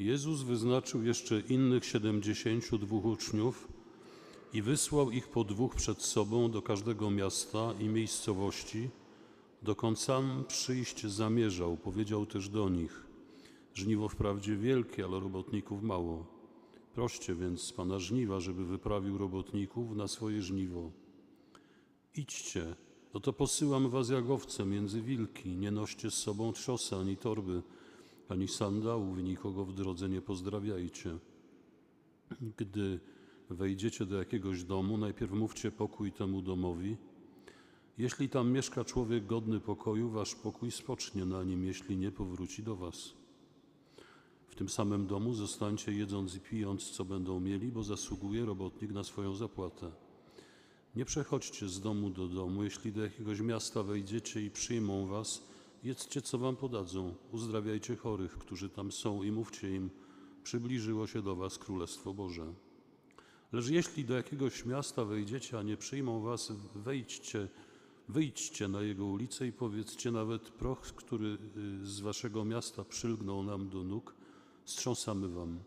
Jezus wyznaczył jeszcze innych siedemdziesięciu dwóch uczniów i wysłał ich po dwóch przed sobą do każdego miasta i miejscowości, dokąd sam przyjść zamierzał. Powiedział też do nich: Żniwo wprawdzie wielkie, ale robotników mało. Proście więc Pana żniwa, żeby wyprawił robotników na swoje żniwo. Idźcie, no to posyłam was jak owce między wilki. Nie noście z sobą trzosa ani torby, ani sandałów nikogo w drodze nie pozdrawiajcie. Gdy wejdziecie do jakiegoś domu, najpierw mówcie pokój temu domowi. Jeśli tam mieszka człowiek godny pokoju, wasz pokój spocznie na nim, jeśli nie powróci do was. W tym samym domu zostańcie jedząc i pijąc, co będą mieli, bo zasługuje robotnik na swoją zapłatę. Nie przechodźcie z domu do domu. Jeśli do jakiegoś miasta wejdziecie i przyjmą was, jedzcie, co wam podadzą. Uzdrawiajcie chorych, którzy tam są i mówcie im, przybliżyło się do was Królestwo Boże. Lecz jeśli do jakiegoś miasta wejdziecie, a nie przyjmą was, wejdźcie, wyjdźcie na jego ulicę i powiedzcie nawet proch, który y, z waszego miasta przylgnął nam do nóg, strząsamy wam.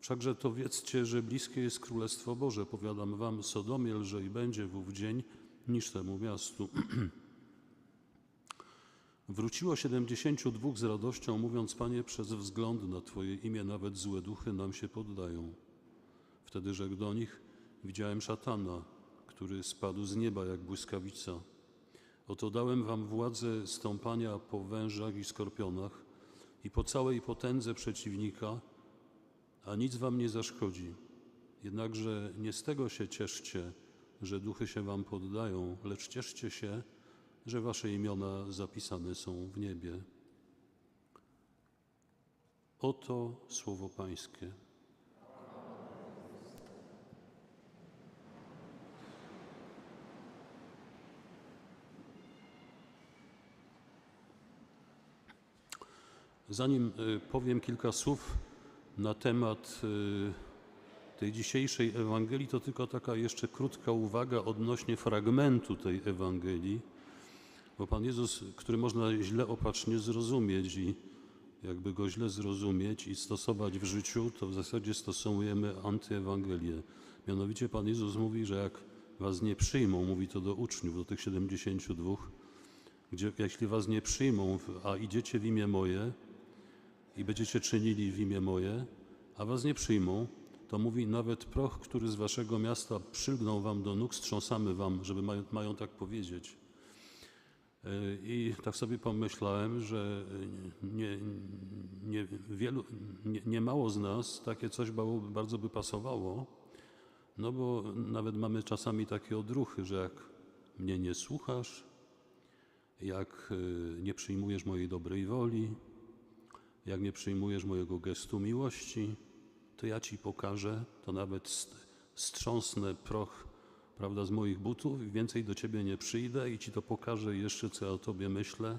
Wszakże to wiedzcie, że bliskie jest Królestwo Boże. Powiadam wam, Sodomie lżej będzie w ów dzień niż temu miastu. Wróciło siedemdziesięciu dwóch z radością, mówiąc, Panie, przez wzgląd na Twoje imię nawet złe duchy nam się poddają. Wtedy rzekł do nich, widziałem szatana, który spadł z nieba jak błyskawica. Oto dałem wam władzę stąpania po wężach i skorpionach i po całej potędze przeciwnika, a nic wam nie zaszkodzi. Jednakże nie z tego się cieszcie, że duchy się wam poddają, lecz cieszcie się, że wasze imiona zapisane są w niebie. Oto słowo Pańskie. Zanim y, powiem kilka słów na temat y, tej dzisiejszej Ewangelii, to tylko taka jeszcze krótka uwaga odnośnie fragmentu tej Ewangelii, bo Pan Jezus, który można źle opatrznie zrozumieć i jakby go źle zrozumieć i stosować w życiu, to w zasadzie stosujemy antyewangelię. Mianowicie Pan Jezus mówi, że jak was nie przyjmą, mówi to do uczniów, do tych 72, gdzie jeśli was nie przyjmą, a idziecie w imię moje i będziecie czynili w imię moje, a was nie przyjmą, to mówi nawet proch, który z waszego miasta przylgnął wam do nóg, strząsamy wam, żeby mają, mają tak powiedzieć. Yy, I tak sobie pomyślałem, że nie, nie, wielu, nie, nie mało z nas takie coś bardzo, by pasowało, no bo nawet mamy czasami takie odruchy, że jak mnie nie słuchasz, jak y, nie przyjmujesz mojej dobrej woli, jak nie przyjmujesz mojego gestu miłości, to ja ci pokażę, to nawet st- strząsnę proch prawda, z moich butów i więcej do ciebie nie przyjdę i ci to pokażę jeszcze, co ja o tobie myślę,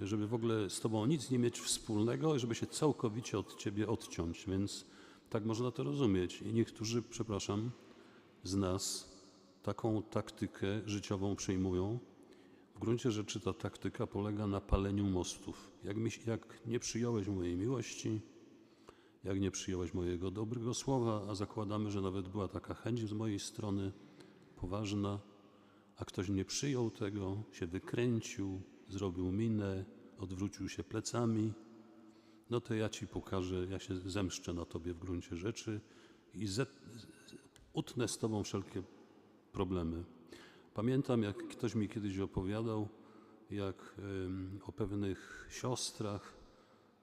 żeby w ogóle z tobą nic nie mieć wspólnego i żeby się całkowicie od ciebie odciąć. Więc tak można to rozumieć. I niektórzy, przepraszam, z nas taką taktykę życiową przyjmują. W gruncie rzeczy ta taktyka polega na paleniu mostów. Jak, mi, jak nie przyjąłeś mojej miłości, jak nie przyjąłeś mojego dobrego słowa, a zakładamy, że nawet była taka chęć z mojej strony poważna, a ktoś nie przyjął tego, się wykręcił, zrobił minę, odwrócił się plecami, no to ja ci pokażę, ja się zemszczę na tobie w gruncie rzeczy i utnę z tobą wszelkie problemy. Pamiętam, jak ktoś mi kiedyś opowiadał, jak em, o pewnych siostrach,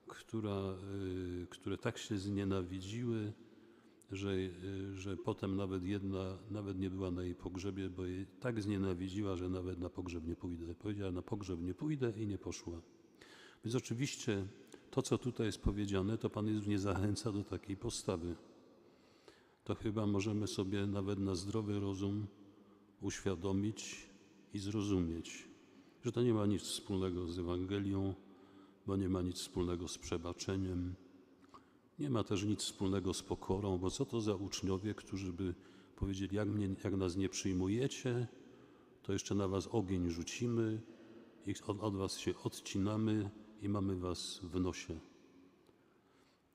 która, y, które tak się znienawidziły, że, y, że potem nawet jedna nawet nie była na jej pogrzebie, bo jej tak znienawidziła, że nawet na pogrzeb nie pójdę. Powiedziała, na pogrzeb nie pójdę i nie poszła. Więc oczywiście to, co tutaj jest powiedziane, to Pan Jezus nie zachęca do takiej postawy. To chyba możemy sobie nawet na zdrowy rozum uświadomić i zrozumieć, że to nie ma nic wspólnego z Ewangelią, bo nie ma nic wspólnego z przebaczeniem, nie ma też nic wspólnego z pokorą, bo co to za uczniowie, którzy by powiedzieli, jak, mnie, jak nas nie przyjmujecie, to jeszcze na was ogień rzucimy, i od, od was się odcinamy i mamy was w nosie.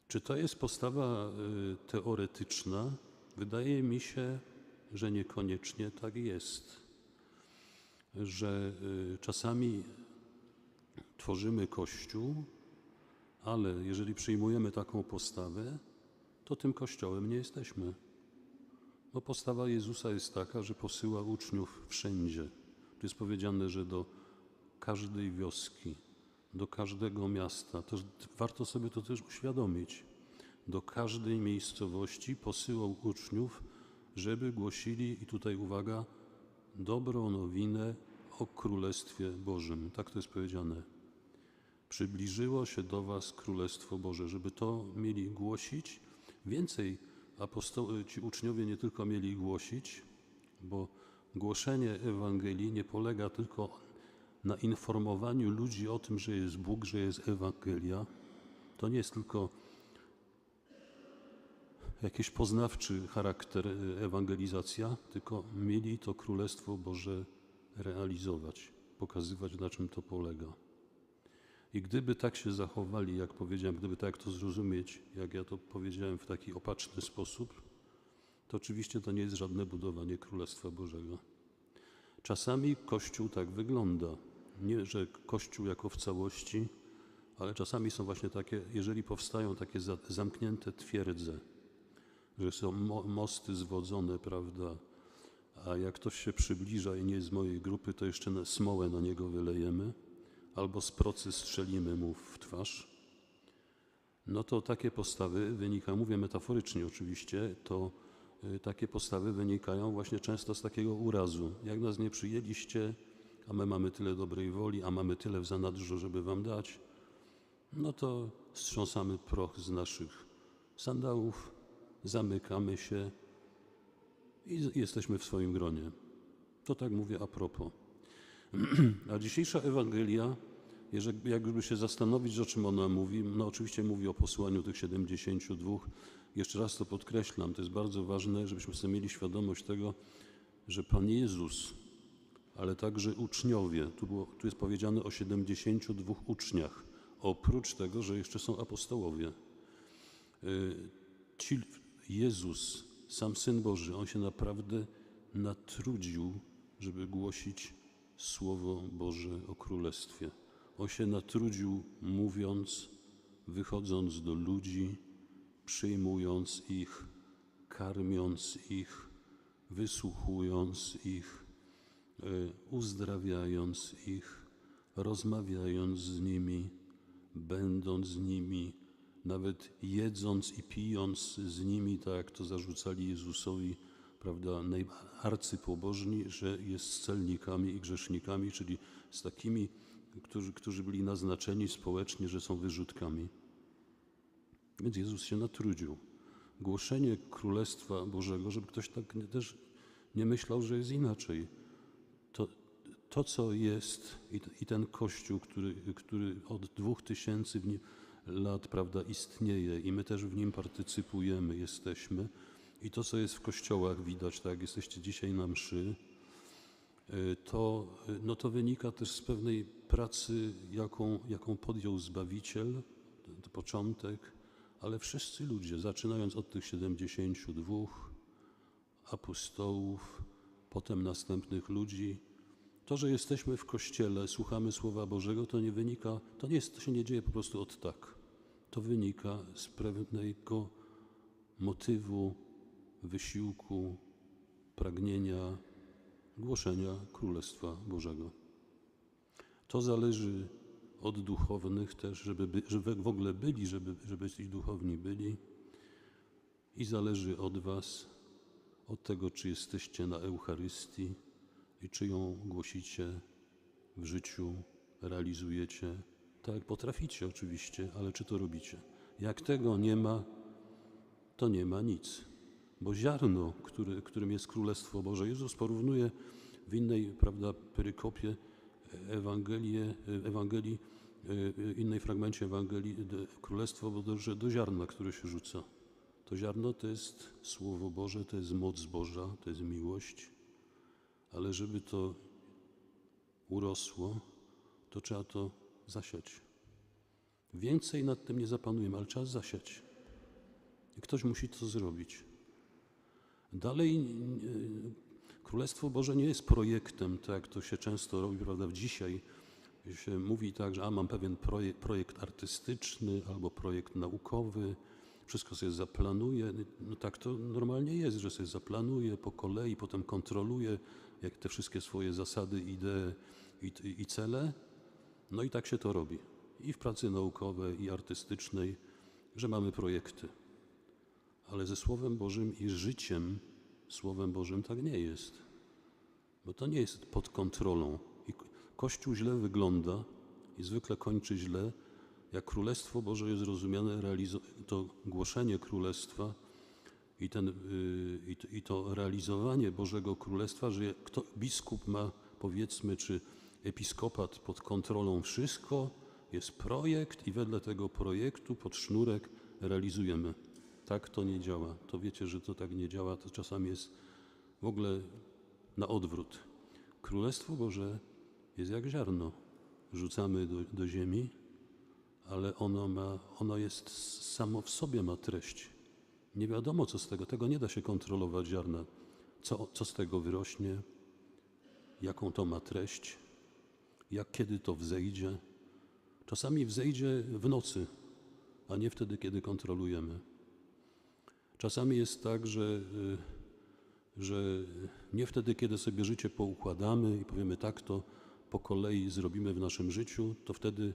Czy to jest postawa y, teoretyczna? Wydaje mi się, że niekoniecznie tak jest. Że y, czasami tworzymy Kościół, ale jeżeli przyjmujemy taką postawę, to tym Kościołem nie jesteśmy. Bo postawa Jezusa jest taka, że posyła uczniów wszędzie. Tu jest powiedziane, że do każdej wioski, do każdego miasta, też warto sobie to też uświadomić, do każdej miejscowości posyłał uczniów, żeby głosili, i tutaj uwaga, dobrą nowinę o Królestwie Bożym. Tak to jest powiedziane. Przybliżyło się do Was Królestwo Boże, żeby to mieli głosić. Więcej apostoł, ci uczniowie nie tylko mieli głosić, bo głoszenie Ewangelii nie polega tylko na informowaniu ludzi o tym, że jest Bóg, że jest Ewangelia. To nie jest tylko jakiś poznawczy charakter e, ewangelizacja, tylko mieli to Królestwo Boże realizować, pokazywać na czym to polega. I gdyby tak się zachowali, jak powiedziałem, gdyby tak to zrozumieć, jak ja to powiedziałem w taki opatrzny sposób, to oczywiście to nie jest żadne budowanie Królestwa Bożego. Czasami Kościół tak wygląda. Nie, że Kościół jako w całości, ale czasami są właśnie takie, jeżeli powstają takie za, zamknięte twierdze, że są mo, mosty zwodzone, prawda, a jak ktoś się przybliża i nie jest z mojej grupy, to jeszcze smołę na niego wylejemy albo z procy strzelimy mu w twarz, no to takie postawy wynikają, mówię metaforycznie oczywiście, to y, takie postawy wynikają właśnie często z takiego urazu. Jak nas nie przyjęliście, a my mamy tyle dobrej woli, a mamy tyle w zanadrzu, żeby wam dać, no to strząsamy proch z naszych sandałów, zamykamy się i jesteśmy w swoim gronie. To tak mówię a propos. A dzisiejsza Ewangelia, jeżeli, jakby się zastanowić, o czym ona mówi, no oczywiście mówi o posłaniu tych 72. Jeszcze raz to podkreślam, to jest bardzo ważne, żebyśmy sobie mieli świadomość tego, że Pan Jezus, ale także uczniowie, tu, było, tu jest powiedziane o 72 uczniach, oprócz tego, że jeszcze są apostołowie. Y, ci, Jezus, sam Syn Boży, On się naprawdę natrudził, żeby głosić Słowo Boże o Królestwie. On się natrudził, mówiąc, wychodząc do ludzi, przyjmując ich, karmiąc ich, wysłuchując ich, e, uzdrawiając ich, rozmawiając z nimi, będąc z nimi, nawet jedząc i pijąc z nimi, tak jak to zarzucali Jezusowi prawda, arcypobożni, że jest z celnikami i grzesznikami, czyli z takimi, którzy, którzy byli naznaczeni społecznie, że są wyrzutkami. Więc Jezus się natrudził. Głoszenie Królestwa Bożego, żeby ktoś tak też nie myślał, że jest inaczej. To, to co jest i, i ten Kościół, który, który od dwóch tysięcy lat prawda, istnieje i my też w nim partycypujemy, jesteśmy, i to, co jest w kościołach widać, tak jak jesteście dzisiaj na mszy, y, to, y, no to wynika też z pewnej pracy, jaką, jaką podjął Zbawiciel, początek, ale wszyscy ludzie, zaczynając od tych 72 apostołów, potem następnych ludzi, to, że jesteśmy w kościele, słuchamy Słowa Bożego, to nie wynika, to, nie jest, to się nie dzieje po prostu od tak. To wynika z pewnego motywu, wysiłku, pragnienia głoszenia Królestwa Bożego. To zależy od duchownych też, żeby, żeby w ogóle byli, żeby, żeby ci duchowni byli i zależy od Was, od tego, czy jesteście na Eucharystii i czy ją głosicie w życiu, realizujecie, tak potraficie oczywiście, ale czy to robicie. Jak tego nie ma, to nie ma nic bo ziarno, który, którym jest Królestwo Boże, Jezus porównuje w innej prawda, perykopie Ewangelię, Ewangelii, innej fragmencie Ewangelii Królestwo Boże do ziarna, które się rzuca. To ziarno to jest Słowo Boże, to jest moc Boża, to jest miłość, ale żeby to urosło, to trzeba to zasiać. Więcej nad tym nie zapanujemy, ale trzeba zasiać. I ktoś musi to zrobić. Dalej, e, Królestwo Boże nie jest projektem, tak jak to się często robi, prawda, dzisiaj się mówi tak, że a mam pewien projekt, projekt artystyczny albo projekt naukowy, wszystko sobie zaplanuję. No tak to normalnie jest, że sobie zaplanuję po kolei, potem kontroluję jak te wszystkie swoje zasady, idee i, i cele. No i tak się to robi. I w pracy naukowej, i artystycznej, że mamy projekty. Ale ze Słowem Bożym i życiem Słowem Bożym tak nie jest. Bo to nie jest pod kontrolą. I ko- Kościół źle wygląda i zwykle kończy źle, jak Królestwo Boże jest rozumiane, to głoszenie Królestwa i, ten, y, to, i to realizowanie Bożego Królestwa, że kto, biskup ma, powiedzmy, czy episkopat pod kontrolą wszystko, jest projekt i wedle tego projektu pod sznurek realizujemy. Tak to nie działa. To wiecie, że to tak nie działa. To czasami jest w ogóle na odwrót. Królestwo Boże jest jak ziarno. Rzucamy do, do ziemi, ale ono, ma, ono jest samo w sobie ma treść. Nie wiadomo, co z tego. Tego nie da się kontrolować ziarna. Co, co z tego wyrośnie, jaką to ma treść, jak kiedy to wzejdzie. Czasami wzejdzie w nocy, a nie wtedy, kiedy kontrolujemy. Czasami jest tak, że, y, że nie wtedy, kiedy sobie życie poukładamy i powiemy tak, to po kolei zrobimy w naszym życiu, to wtedy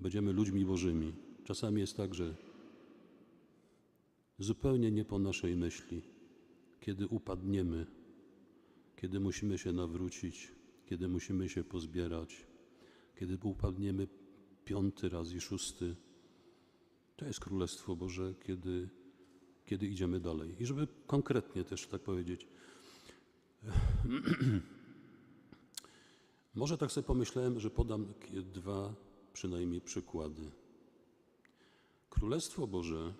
będziemy ludźmi bożymi. Czasami jest tak, że zupełnie nie po naszej myśli, kiedy upadniemy, kiedy musimy się nawrócić, kiedy musimy się pozbierać, kiedy upadniemy piąty raz i szósty. To jest Królestwo Boże, kiedy, kiedy idziemy dalej. I żeby konkretnie też tak powiedzieć, może tak sobie pomyślałem, że podam dwa przynajmniej przykłady. Królestwo Boże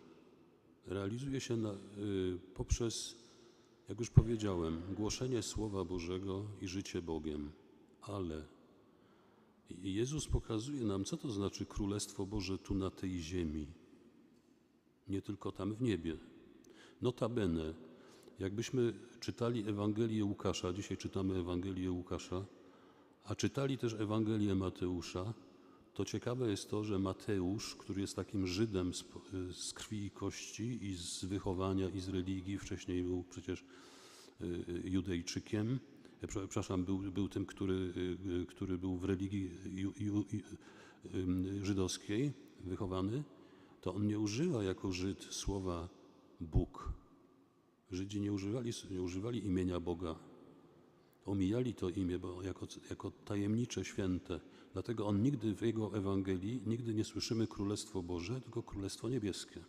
realizuje się na, y, poprzez, jak już powiedziałem, głoszenie Słowa Bożego i życie Bogiem. Ale Jezus pokazuje nam, co to znaczy Królestwo Boże tu na tej ziemi, nie tylko tam w niebie. Notabene, jakbyśmy czytali Ewangelię Łukasza, dzisiaj czytamy Ewangelię Łukasza, a czytali też Ewangelię Mateusza, to ciekawe jest to, że Mateusz, który jest takim Żydem z, z krwi i kości i z wychowania i z religii, wcześniej był przecież y, y, Judejczykiem, e, prze- przepraszam, był, był tym, który, y, który był w religii ju, ju, żydowskiej wychowany, to on nie używa jako Żyd słowa Bóg. Żydzi nie używali, nie używali imienia Boga, omijali to imię bo jako, jako tajemnicze, święte. Dlatego on nigdy w jego Ewangelii, nigdy nie słyszymy Królestwo Boże, tylko Królestwo Niebieskie.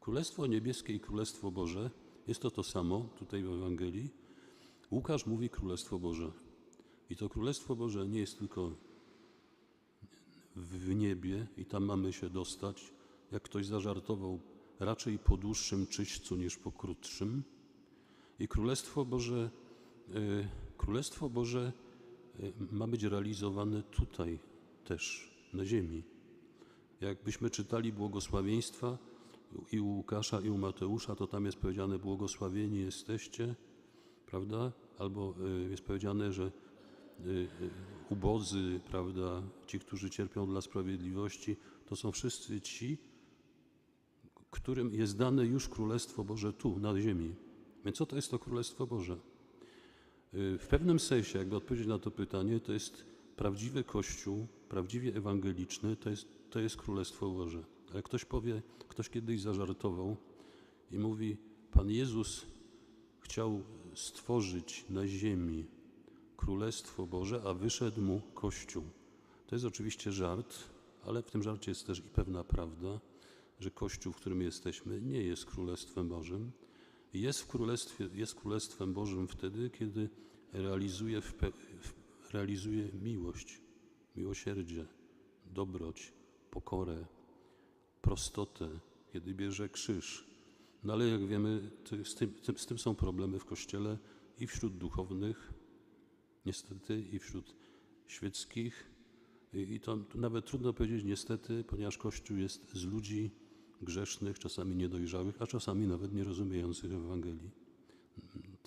Królestwo Niebieskie i Królestwo Boże jest to to samo tutaj w Ewangelii. Łukasz mówi Królestwo Boże. I to Królestwo Boże nie jest tylko w niebie i tam mamy się dostać, jak ktoś zażartował, raczej po dłuższym czyśćcu niż po krótszym. I Królestwo Boże, e, Królestwo Boże e, ma być realizowane tutaj też, na ziemi. Jakbyśmy czytali błogosławieństwa i u Łukasza, i u Mateusza, to tam jest powiedziane błogosławieni jesteście, prawda? Albo e, jest powiedziane, że y, y, ubodzy, prawda, ci, którzy cierpią dla sprawiedliwości, to są wszyscy ci, którym jest dane już Królestwo Boże tu, na ziemi. Więc co to jest to Królestwo Boże? Y, W pewnym sensie, jakby odpowiedzieć na to pytanie, to jest prawdziwy Kościół, prawdziwie ewangeliczny, to jest, to jest Królestwo Boże. Ale ktoś powie, ktoś kiedyś zażartował i mówi, Pan Jezus chciał stworzyć na ziemi Królestwo Boże, a wyszedł mu Kościół. To jest oczywiście żart, ale w tym żarcie jest też i pewna prawda, że Kościół, w którym jesteśmy, nie jest Królestwem Bożym. Jest, w królestwie, jest Królestwem Bożym wtedy, kiedy realizuje, w realizuje miłość, miłosierdzie, dobroć, pokorę, prostotę, kiedy bierze krzyż. No ale jak wiemy, z, tym, z tym są problemy w Kościele i wśród duchownych, niestety, i wśród świeckich. I to nawet trudno powiedzieć niestety, ponieważ Kościół jest z ludzi grzesznych, czasami niedojrzałych, a czasami nawet nierozumiejących Ewangelii.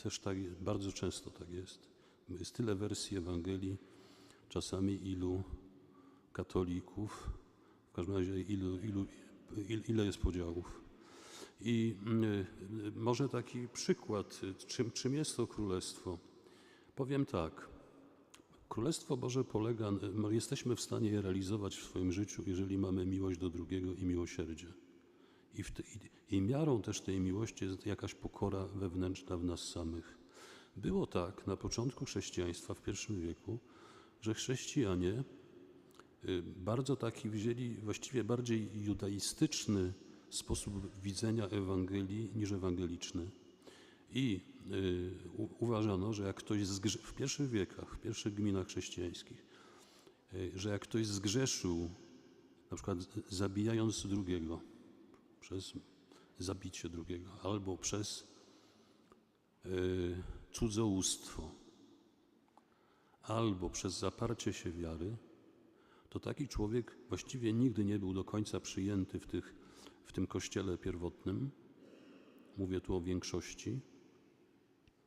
Też tak, bardzo często tak jest. Jest tyle wersji Ewangelii, czasami ilu katolików, w każdym razie ilu, ilu, il, ile jest podziałów. I y, może taki przykład, y, czym, czym jest to królestwo. Powiem tak. Królestwo Boże polega, no, jesteśmy w stanie je realizować w swoim życiu, jeżeli mamy miłość do drugiego i miłosierdzie. I, te, i, I miarą też tej miłości jest jakaś pokora wewnętrzna w nas samych. Było tak na początku chrześcijaństwa w I wieku, że chrześcijanie y, bardzo taki wzięli właściwie bardziej judaistyczny sposób widzenia Ewangelii niż ewangeliczny. I y, uważano, że jak ktoś w pierwszych wiekach, w pierwszych gminach chrześcijańskich, y, że jak ktoś zgrzeszył, na przykład zabijając drugiego przez zabicie drugiego, albo przez y, cudzołóstwo, albo przez zaparcie się wiary, to taki człowiek właściwie nigdy nie był do końca przyjęty w, tych, w tym kościele pierwotnym. Mówię tu o większości.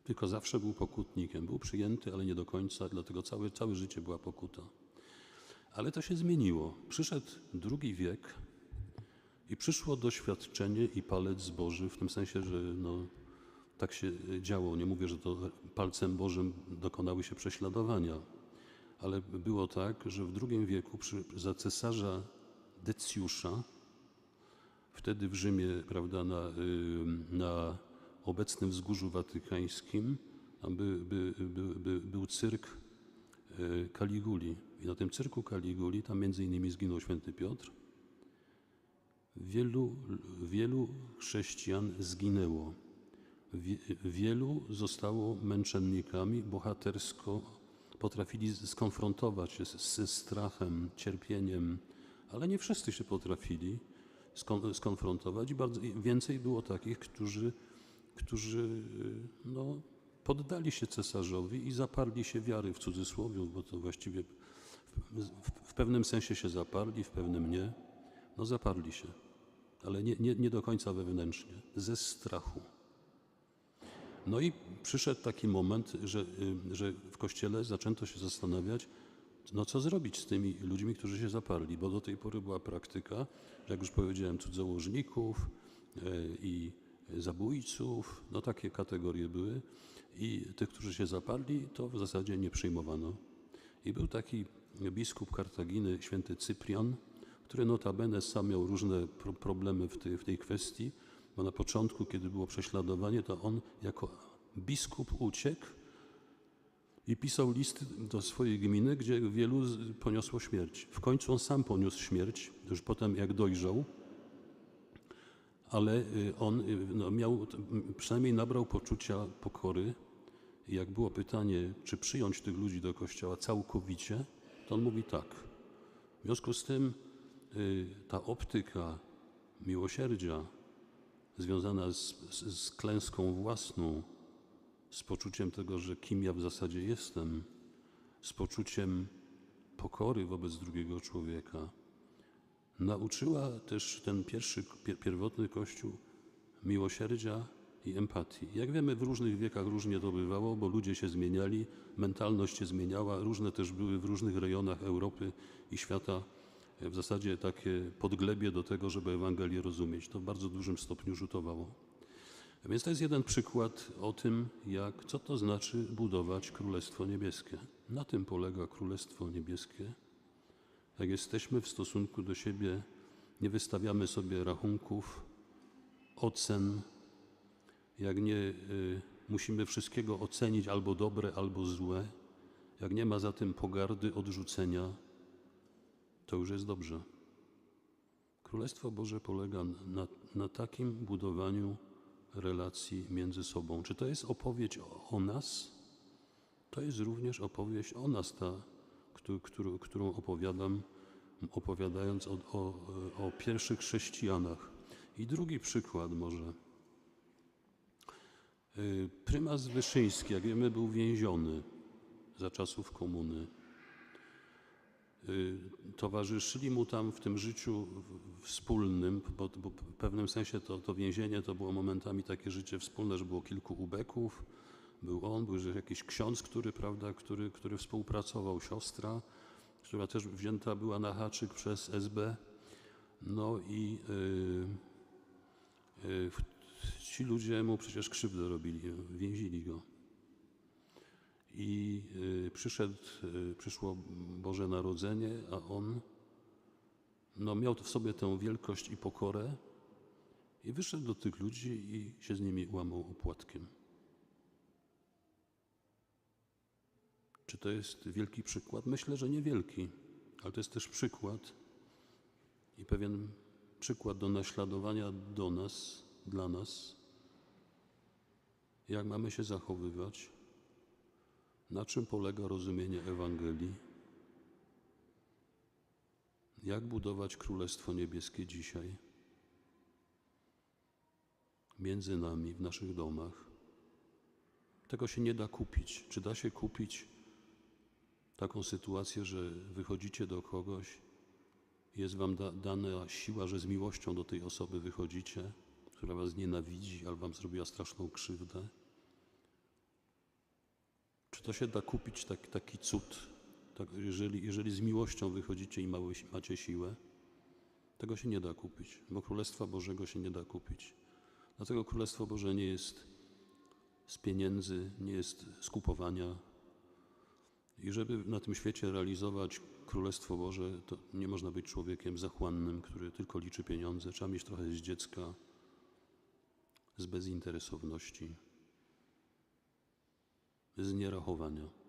Tylko zawsze był pokutnikiem. Był przyjęty, ale nie do końca, dlatego całe, całe życie była pokuta. Ale to się zmieniło. Przyszedł drugi wiek i przyszło doświadczenie i palec Boży, w tym sensie, że no, tak się działo. Nie mówię, że to palcem Bożym dokonały się prześladowania, ale było tak, że w II wieku przy, za cesarza Decjusza, wtedy w Rzymie, prawda, na, na obecnym wzgórzu watykańskim, by, by, by, by, był cyrk y, Kaliguli. I na tym cyrku Kaliguli, tam między innymi zginął święty Piotr, wielu, wielu chrześcijan zginęło. Wie, wielu zostało męczennikami, bohatersko potrafili skonfrontować się z- strachem, cierpieniem, ale nie wszyscy się potrafili skon, skonfrontować bardzo, więcej było takich, którzy, którzy y, no, poddali się cesarzowi i zaparli się wiary w cudzysłowie, bo to właściwie w, w, w pewnym sensie się zaparli, w pewnym nie. No zaparli się, ale nie, nie, nie do końca wewnętrznie, ze strachu. No i przyszedł taki moment, że, y, że w kościele zaczęto się zastanawiać, no co zrobić z tymi ludźmi, którzy się zaparli, bo do tej pory była praktyka, że jak już powiedziałem, cudzołożników y, i zabójców, no takie kategorie były i tych, którzy się zaparli, to w zasadzie nie przyjmowano. I był taki biskup Kartaginy, święty Cyprian, który notabene sam miał różne pro problemy w tej, w tej kwestii, bo na początku, kiedy było prześladowanie, to on jako biskup uciekł i pisał listy do swojej gminy, gdzie wielu poniosło śmierć. W końcu on sam poniósł śmierć, już potem jak dojrzał, ale y, on y, no, miał, przynajmniej nabrał poczucia pokory. I jak było pytanie, czy przyjąć tych ludzi do kościoła całkowicie, to on mówi tak. W związku z tym ta optyka miłosierdzia związana z, z, z klęską własną, z poczuciem tego, że kim ja w zasadzie jestem, z poczuciem pokory wobec drugiego człowieka, nauczyła też ten pierwszy, pier, pierwotny Kościół miłosierdzia i empatii. Jak wiemy, w różnych wiekach różnie to bywało, bo ludzie się zmieniali, mentalność się zmieniała, różne też były w różnych rejonach Europy i świata w zasadzie takie podglebie do tego, żeby Ewangelię rozumieć. To w bardzo dużym stopniu rzutowało. Więc to jest jeden przykład o tym, jak, co to znaczy budować Królestwo Niebieskie. Na tym polega Królestwo Niebieskie. Jak jesteśmy w stosunku do siebie, nie wystawiamy sobie rachunków, ocen, jak nie y, musimy wszystkiego ocenić albo dobre, albo złe, jak nie ma za tym pogardy, odrzucenia, to już jest dobrze. Królestwo Boże polega na, na takim budowaniu relacji między sobą. Czy to jest opowieść o, o nas? To jest również opowieść o nas, ta, któ- którą, którą opowiadam, opowiadając o, o, o pierwszych chrześcijanach. I drugi przykład może. Y, Prymas Wyszyński, jak wiemy, był więziony za czasów komuny. Y, towarzyszyli mu tam w tym życiu wspólnym, bo, bo w pewnym sensie to, to więzienie to było momentami takie życie wspólne, że było kilku ubeków, był on, był jakiś ksiądz, który, prawda, który, który współpracował, siostra, która też wzięta była na haczyk przez SB. No i y, y, w- ci ludzie mu przecież krzywdę robili, więzili go. I y, przyszedł, y, przyszło Boże Narodzenie, a on no, miał w sobie tę wielkość i pokorę i wyszedł do tych ludzi i się z nimi łamał opłatkiem. Czy to jest wielki przykład? Myślę, że niewielki, ale to jest też przykład i pewien przykład do naśladowania do nas, dla nas, jak mamy się zachowywać, na czym polega rozumienie Ewangelii, jak budować Królestwo Niebieskie dzisiaj, między nami, w naszych domach. Tego się nie da kupić. Czy da się kupić taką sytuację, że wychodzicie do kogoś, jest wam da, dana siła, że z miłością do tej osoby wychodzicie, która was nienawidzi albo wam zrobiła straszną krzywdę? Czy to się da kupić tak, taki cud, tak, jeżeli, jeżeli z miłością wychodzicie i mały, macie siłę? Tego się nie da kupić, bo Królestwa Bożego się nie da kupić. Dlatego Królestwo Boże nie jest z pieniędzy, nie jest z kupowania. I żeby na tym świecie realizować Królestwo Boże, to nie można być człowiekiem zachłannym, który tylko liczy pieniądze. Trzeba mieć trochę z dziecka, z bezinteresowności, z nierachowania.